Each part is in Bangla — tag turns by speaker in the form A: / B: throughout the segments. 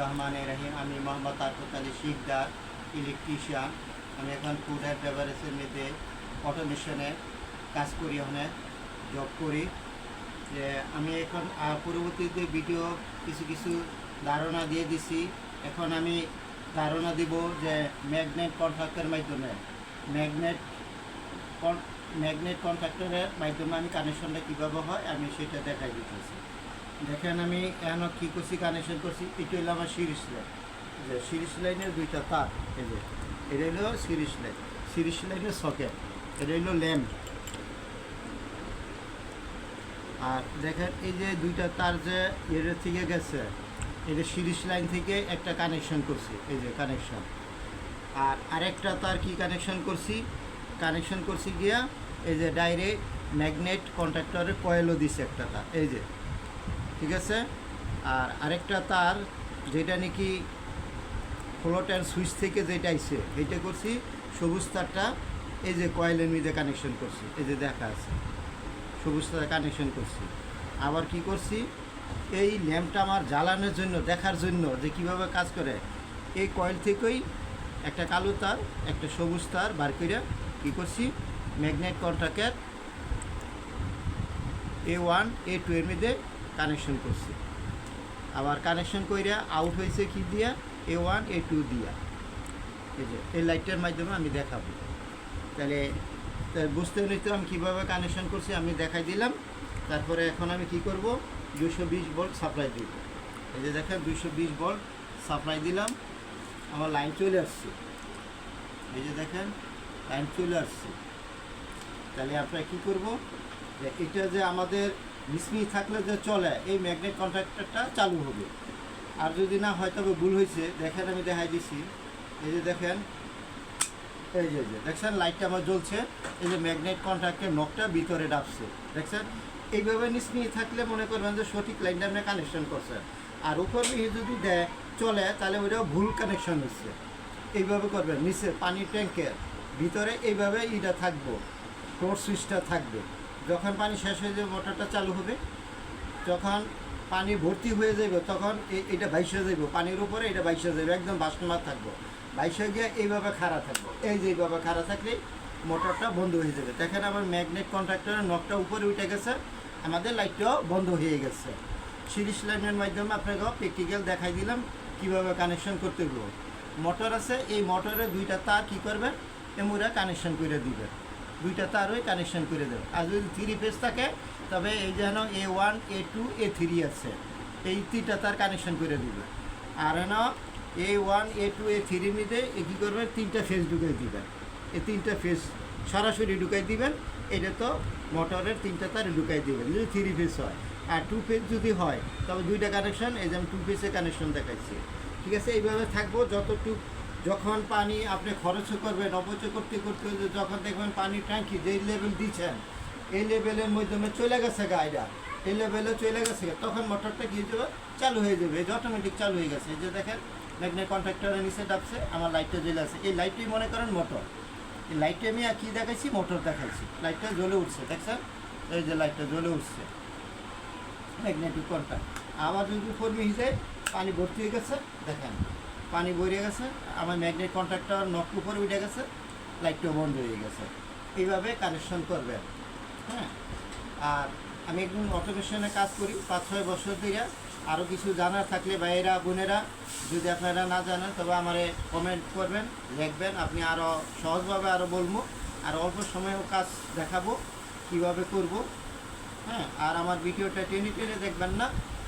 A: রহমান রহিম। আমি মোহাম্মদ আরফত আলী শিকদার ইলেকট্রিশিয়ান আমি এখন ফুড অ্যান্ড বেভারেজের মধ্যে অটোমেশনে কাজ করি, ওখানে জব করি। যে আমি এখন পরবর্তীতে ভিডিও কিছু কিছু ধারণা দিয়ে দিছি। এখন আমি ধারণা দিব যে ম্যাগনেট কন্ট্রাক্টের মাধ্যমে ম্যাগনেট ম্যাগনেট কন্ট্রাক্টরের মাধ্যমে আমি কানেকশনটা কীভাবে হয়, আমি সেটা দেখাই দিতেছি। দেখেন আমি এখন কি করছি কানেকশন করছি, এটা হলো আমার সিরিজ লাইন যে সিরিজ লাইনের দুইটা তার, এই যে, এটা হলো সিরিজ লাইন সিরিজ লাইনের সকেট এটা হলো ল্যাম্প আর দেখেন এই যে দুইটা তার যে এর থেকে গেছে এটা সিরিজ লাইন থেকে একটা কানেকশন করছি, এই যে কানেকশন আর আরেকটা তার কি কানেকশন করছি? কানেকশন করছি গিয়া, এই যে ডাইরেক্ট ম্যাগনেট কন্ট্রাক্টরের কয়েলও দিছে একটা তার, এই যে। ঠিক আছে? আর আরেকটা তার, যেটা নাকি ফ্লোট অ্যান্ড সুইচ থেকে যেটা আইছে, এইটা করছি, সবুজ তারটা, এই যে কয়েলের মধ্যে কানেকশন করছি, এই যে দেখা আছে, সবুজ তার কানেকশন করছি। আবার কি করছি, এই ল্যাম্পটা আমার জ্বালানোর জন্য, দেখার জন্য যে কীভাবে কাজ করে, এই কয়েল থেকেই একটা কালো তার, একটা সবুজ তার বার করে কী করছি ম্যাগনেট কন্ট্রাক্টের এ ওয়ান এ টু এর মধ্যে কানেকশন করছি। আবার কানেকশন কইরা আউট হয়েছে কি দিয়া? এ ওয়ান এ টু দিয়া। এই যে, এই লাইটটার মাধ্যমে আমি দেখাবো। তাহলে বুঝতে নিতে আমি কীভাবে কানেকশন করছি আমি দেখাই দিলাম। তারপরে এখন আমি কি করব? দুশো বিশ ভোল্ট সাপ্লাই দিব। এই যে দেখেন দুশো বিশ ভোল্ট সাপ্লাই দিলাম। আমার লাইন চলে আসছে। এই যে দেখেন লাইন চলে আসছে। তাহলে আমরা কী করব? এটা যে আমাদের মিসমি থাকলে যে চলে, এই ম্যাগনেট কন্ট্রাক্টরটা চালু হবে। আর যদি না হয়, তবে ভুল হয়েছে। দেখেন, আমি দেখাই দিছি। এই যে দেখেন, এই যে যে, দেখছেন লাইটটা আমার জ্বলছে। এই যে ম্যাগনেট কন্ট্রাক্টের নখটা ভিতরে ডাবছে। দেখছেন? এইভাবে নিয়ে থাকলে মনে করবেন যে সঠিক লাইনটা আপনি কানেকশন করছেন। আর উপর যদি দেয়, চলে, তাহলে ওইটাও ভুল কানেকশন হচ্ছে। এইভাবে করবেন। নিচে পানির ট্যাঙ্কের ভিতরে এইভাবে ইটা থাকব ফ্লোর সুইচটা থাকবে। যখন পানি শেষ হয়ে যাবে, মোটরটা চালু হবে। যখন পানি ভর্তি হয়ে যাবে, তখন এটা বাইশে যাইব। পানির উপরে এটা বাইশে যাবে একদম বাষ্পমার থাকব। বাইশে গিয়ে এইভাবে খাড়া থাকব। এই যে এইভাবে খাড়া থাকলেই মোটরটা বন্ধ হয়ে যাবে। দেখেন আমার ম্যাগনেট কন্ট্রাক্টরের নখটা উপরে উঠে গেছে। আমাদের লাইটটাও বন্ধ হয়ে গেছে। সিরিজ লাইনের মাধ্যমে আপনাকে প্র্যাকটিক্যাল দেখাই দিলাম কীভাবে কানেকশন করতে হবে। মোটর আছে, এই মোটরে দুইটা তার কি করবেন এমুরা কানেকশন করে দিবেন দুইটা তারই কানেকশন করে দেবেন আর যদি থ্রি ফেজ থাকে, তবে এই যেন A one A two A three আছে। এই তিনটা তার কানেকশন করে দিবে। আর A one A two A three মধ্যে এ কী করবেন তিনটা ফেজ ঢুকাই দিবেন এই তিনটা ফেজ সরাসরি ঢুকাই দিবেন, এটা তো মোটরের তিনটা তার ঢুকাই দিবেন, যদি থ্রি ফেজ হয়। আর টু ফেজ যদি হয়, তবে দুইটা কানেকশন এই যে আমি টু ফেজে কানেকশন দেখাচ্ছি ঠিক আছে? এইভাবে থাকব, যতটুকু যখন পানি আপনি খরচ করবেন অপচয় করতে করতে যখন দেখবেন পানির ট্যাঙ্কি যেই লেভেল দিচ্ছেন, এই লেভেলের মাধ্যমে চলে গেছে গাড়িটা এই লেভেলে চলে গেছে তখন মোটরটা হয়ে যাবে চালু হয়ে যাবে এই যে অটোমেটিক চালু হয়ে গেছে। যে দেখেন ম্যাগনেট কন্ট্রাক্টরের নিচে ডাকছে আমার লাইটটা জ্বলে আছে। এই লাইটটি মনে করেন মোটর এই লাইটটা আমি আর কি দেখাইছি? মোটর দেখাইছি। লাইটটা জ্বলে উঠছে, দেখছেন? এই যে লাইটটা জ্বলে উঠছে। ম্যাগনেটিক কন্ট্রাক্ট আবার যদি কর্মী হিসেবে পানি ভর্তি হয়ে গেছে, দেখেন। পানি ভরে গেছে, আমার ম্যাগনেট কন্ট্রাক্টর নখ উপরে উঠে গেছে লাইটটাও বন্ধ হয়ে গেছে। এইভাবে কানেকশন করবেন হ্যাঁ? আর আমি একদম অটোমেশনে কাজ করি পাঁচ ছয় বছর ধরে আরও কিছু জানার থাকলে ভাইয়েরা, বোনেরা, যদি আপনারা না জানেন, তবে আমারে কমেন্ট করবেন, লিখবেন। আপনি আরও সহজভাবে আরও বলব। আর অল্প সময়েও কাজ দেখাবো, কীভাবে করব হ্যাঁ? আর আমার ভিডিওটা টেনে টেনে দেখবেন না,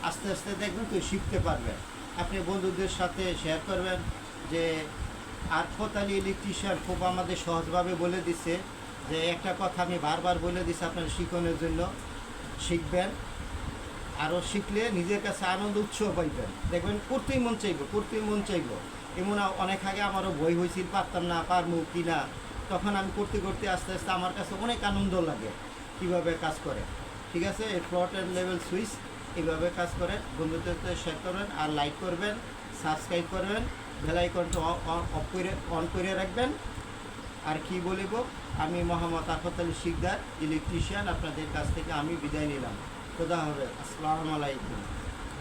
A: আস্তে আস্তে দেখবেন তো শিখতে পারবেন। আপনি বন্ধুদের সাথে শেয়ার করবেন যে আরফত আলী ইলেকট্রিশিয়ান খুব আমাদের সহজভাবে বলে দিছে। যে একটা কথা আমি বারবার বলে দিচ্ছি আপনার শিখনের জন্য। শিখবেন। আরও শিখলে নিজের কাছে আনন্দ, উৎসাহ পাইবেন। দেখবেন করতেই মন চাইব করতেই মন চাইব। এমন অনেক আগে আমারও বই হয়েছিল, পারতাম না, পারব কি না। তখন আমি করতে করতে আস্তে আস্তে আমার কাছে অনেক আনন্দ লাগে কীভাবে কাজ করে। ঠিক আছে? ফ্লট অ্যান্ড লেভেল সুইচ এইভাবে কাজ করে বন্ধুদের শেয়ার করবেন আর লাইক করবেন সাবস্ক্রাইব করবেন বেলাইকনটা অফ করে অন করে রাখবেন। আর কি বলিব? আমি মোহাম্মদ আফত আলী শিকদার ইলেকট্রিশিয়ান আপনাদের কাছ থেকে আমি বিদায় নিলাম। খোদা হবে আসসালামু আলাইকুম।